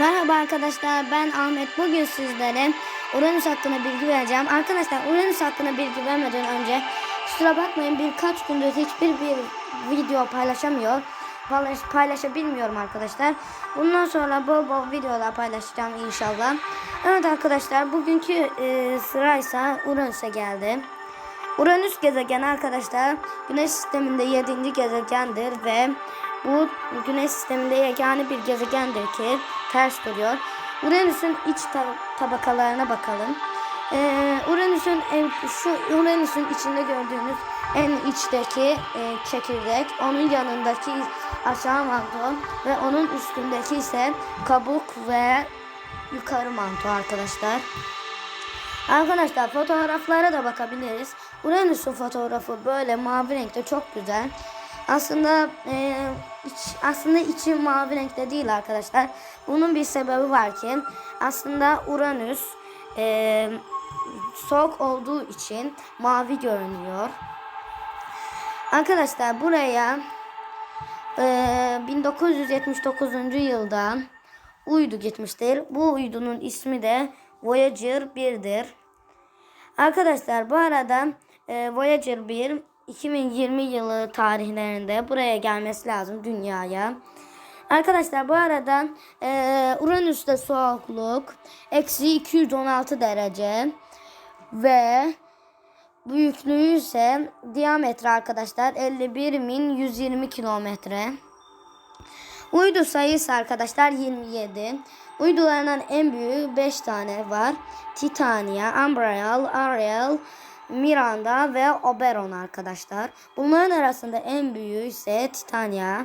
Merhaba arkadaşlar ben Ahmet. Bugün sizlere Uranüs hakkında bilgi vereceğim. Arkadaşlar Uranüs hakkında bilgi vermeden önce kusura bakmayın birkaç gündür hiçbir bir video paylaşamıyor. Paylaş, paylaşabilmiyorum arkadaşlar. Bundan sonra bol bol videolar paylaşacağım inşallah. Evet arkadaşlar bugünkü e, sıraysa Uranüs'e geldi. Uranüs gezegeni arkadaşlar Güneş sisteminde 7. gezegendir ve bu Güneş sisteminde yegane bir gezegendir ki ters duruyor. Uranüs'ün iç ta- tabakalarına bakalım. Ee, Uranüs'ün şu Uranüs'ün içinde gördüğünüz en içteki e, çekirdek, onun yanındaki aşağı manto ve onun üstündeki ise kabuk ve yukarı manto arkadaşlar. Arkadaşlar fotoğraflara da bakabiliriz. Uranüs'ün fotoğrafı böyle mavi renkte çok güzel. Aslında e, iç, aslında içi mavi renkte değil arkadaşlar. Bunun bir sebebi var ki aslında Uranüs e, soğuk olduğu için mavi görünüyor. Arkadaşlar buraya e, 1979 yılda uydu gitmiştir. Bu uydunun ismi de Voyager 1'dir. Arkadaşlar bu arada e, Voyager 1 2020 yılı tarihlerinde buraya gelmesi lazım dünyaya. Arkadaşlar bu arada e, Uranüs'te soğukluk eksi 216 derece ve büyüklüğü ise diametre arkadaşlar 51.120 kilometre. Uydu sayısı arkadaşlar 27. Uydularından en büyüğü 5 tane var. Titania, Umbriel, Ariel, Miranda ve Oberon arkadaşlar. Bunların arasında en büyüğü ise Titania.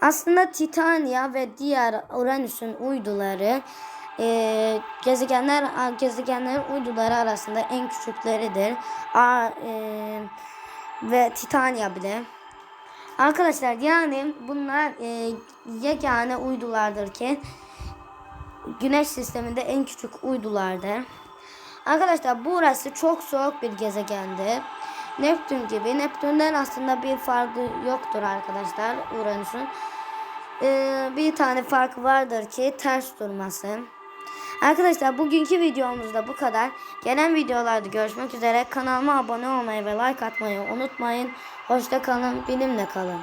Aslında Titania ve diğer Uranüs'ün uyduları e, gezegenler gezegenlerin uyduları arasında en küçükleridir. A, e, ve Titania bile. Arkadaşlar yani bunlar e, yegane uydulardır ki Güneş sisteminde en küçük uydulardır. Arkadaşlar burası çok soğuk bir gezegendir. Neptün gibi. Neptün'den aslında bir farkı yoktur arkadaşlar Uranüs'ün. Ee, bir tane farkı vardır ki ters durması. Arkadaşlar bugünkü videomuzda bu kadar. Gelen videolarda görüşmek üzere. Kanalıma abone olmayı ve like atmayı unutmayın. Hoşça kalın, bilimle kalın.